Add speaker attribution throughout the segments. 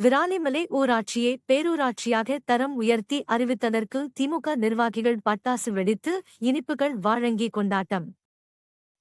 Speaker 1: விராலிமலை ஊராட்சியை பேரூராட்சியாக தரம் உயர்த்தி அறிவித்ததற்கு திமுக நிர்வாகிகள் பட்டாசு வெடித்து இனிப்புகள் வழங்கி கொண்டாட்டம்.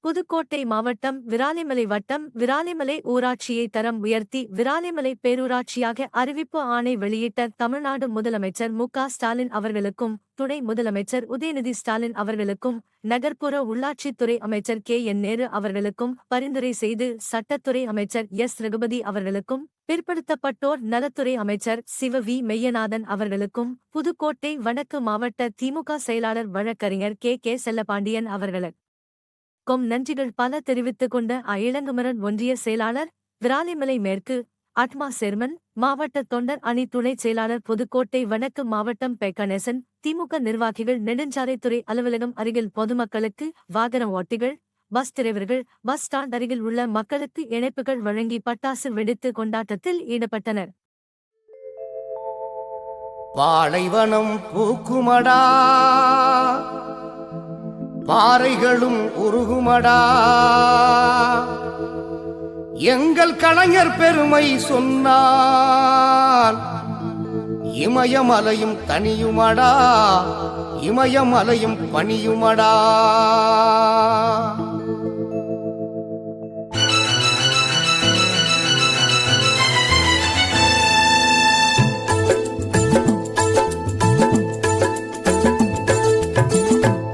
Speaker 1: புதுக்கோட்டை மாவட்டம் விராலிமலை வட்டம் விராலிமலை ஊராட்சியை தரம் உயர்த்தி விராலிமலை பேரூராட்சியாக அறிவிப்பு ஆணை வெளியிட்ட தமிழ்நாடு முதலமைச்சர் மு ஸ்டாலின் அவர்களுக்கும் துணை முதலமைச்சர் உதயநிதி ஸ்டாலின் அவர்களுக்கும் நகர்ப்புற உள்ளாட்சித்துறை அமைச்சர் கே என் நேரு அவர்களுக்கும் பரிந்துரை செய்து சட்டத்துறை அமைச்சர் எஸ் ரகுபதி அவர்களுக்கும் பிற்படுத்தப்பட்டோர் நலத்துறை அமைச்சர் சிவ வி மெய்யநாதன் அவர்களுக்கும் புதுக்கோட்டை வடக்கு மாவட்ட திமுக செயலாளர் வழக்கறிஞர் கே கே செல்லபாண்டியன் அவர்களுக்கு கொம் நன்றிகள் பல தெரிவித்துக் கொண்ட அயிலங்குமரன் ஒன்றிய செயலாளர் விராலிமலை மேற்கு அட்மா சேர்மன் மாவட்ட தொண்டர் அணி துணைச் செயலாளர் புதுக்கோட்டை வடக்கு மாவட்டம் பெ கணேசன் திமுக நிர்வாகிகள் நெடுஞ்சாலைத்துறை அலுவலகம் அருகில் பொதுமக்களுக்கு வாகன ஓட்டிகள் பஸ் டிரைவர்கள் பஸ் ஸ்டாண்ட் அருகில் உள்ள மக்களுக்கு இணைப்புகள் வழங்கி பட்டாசு வெடித்து கொண்டாட்டத்தில் ஈடுபட்டனர்.
Speaker 2: பாலைவனம் பூக்குமடா. பாறைகளும் உருகுமடா. எங்கள் கலைஞர் பெருமை சொன்னால் இமயமலையும் தனியுமடா. இமயமலையும் பணியுமடா.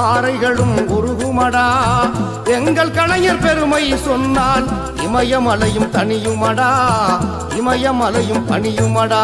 Speaker 2: பாறைகளும் உருகுமடா. எங்கள் கலைஞர் பெருமை சொன்னால் இமயமலையும் தனியுமடா. இமயமலையும் பணியுமடா.